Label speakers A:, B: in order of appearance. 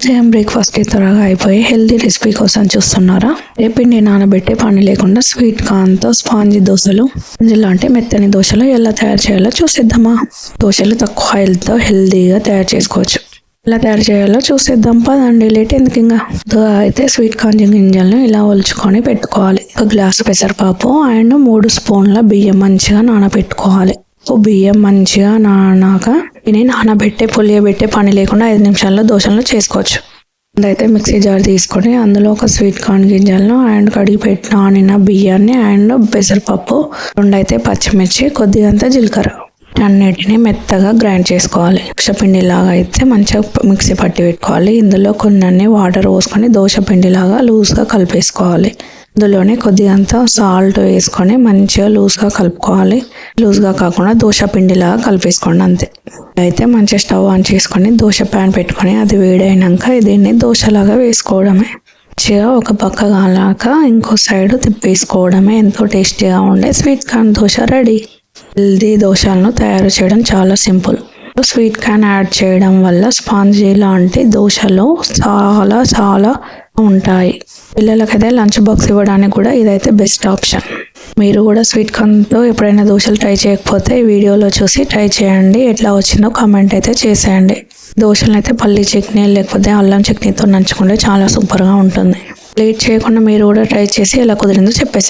A: Same breakfast త్వరగా అయిపోయి healthy recipe కోసం చూస్తున్నారా? రేపిండి నానబెట్టే పని లేకుండా స్వీట్ కార్న్తో స్పాంజీ దోశలు ఇలాంటి మెత్తని దోశలు ఎలా తయారు చేయాలో చూసేద్దామా? దోశలు తక్కువ ఆయిల్తో హెల్తీగా తయారు చేసుకోవచ్చు. ఎలా తయారు చేయాలో చూసేద్దాం. పదండి లేట్ ఎందుకు ఇంకా? అయితే స్వీట్ కార్న్ గింజలను ఇలా ఒలుచుకొని పెట్టుకోవాలి. ఒక గ్లాసు పెసరపప్పు అండ్ మూడు స్పూన్ల బియ్యం మంచిగా నానబెట్టుకోవాలి. ఓ బియ్యం మంచిగా నానాక ఇది నానబెట్టే పులియబెట్టే పని లేకుండా ఐదు నిమిషాల్లో దోశలను చేసుకోవచ్చు. అయితే మిక్సీ జార్ తీసుకొని అందులో ఒక స్వీట్ కార్న్ గింజలను అండ్ కడిగి పెట్టిన నానిన బియ్యాన్ని అండ్ పెసరపప్పు రెండైతే పచ్చిమిర్చి కొద్దిగంత జీలకర్ర. అన్నిటిని మెత్తగా గ్రైండ్ చేసుకోవాలి. దోశ లాగా అయితే మంచిగా మిక్సీ పట్టి పెట్టుకోవాలి. ఇందులో కొన్ని వాటర్ పోసుకొని దోశ పిండిలాగా లూజ్గా కలిపేసుకోవాలి. ఇందులోనే కొద్దిగంత సాల్ట్ వేసుకొని మంచిగా లూజ్గా కలుపుకోవాలి. లూజ్గా కాకుండా దోశ పిండిలాగా కలిపేసుకోండి అంతే. అయితే మంచిగా స్టవ్ ఆన్ చేసుకొని దోశ ప్యాన్ పెట్టుకొని అది వేడైనాక దీన్ని దోశలాగా వేసుకోవడమే. మంచిగా ఒక పక్క కాలాక ఇంకో సైడ్ తిప్పేసుకోవడమే. ఎంతో టేస్టీగా ఉండే sweet corn dosa ready healthy దోశలను తయారు చేయడం చాలా సింపుల్. స్వీట్ కార్న్ యాడ్ చేయడం వల్ల స్పాంజీ లాంటి దోశలు చాలా చాలా ఉంటాయి. పిల్లలకైతే లంచ్ బాక్స్ ఇవ్వడానికి కూడా ఇదైతే బెస్ట్ ఆప్షన్. మీరు కూడా స్వీట్ కార్న్తో ఎప్పుడైనా దోశలు ట్రై చేయకపోతే ఈ వీడియోలో చూసి ట్రై చేయండి. ఎట్లా వచ్చిందో కామెంట్ అయితే చేసేయండి. దోశలు అయితే పల్లి చట్నీ లేకపోతే అల్లం చట్నీతో నంచుకుంటే చాలా సూపర్గా ఉంటుంది. లేట్ చేయకుండా మీరు కూడా ట్రై చేసి ఎలా కుదిరిందో చెప్పేసి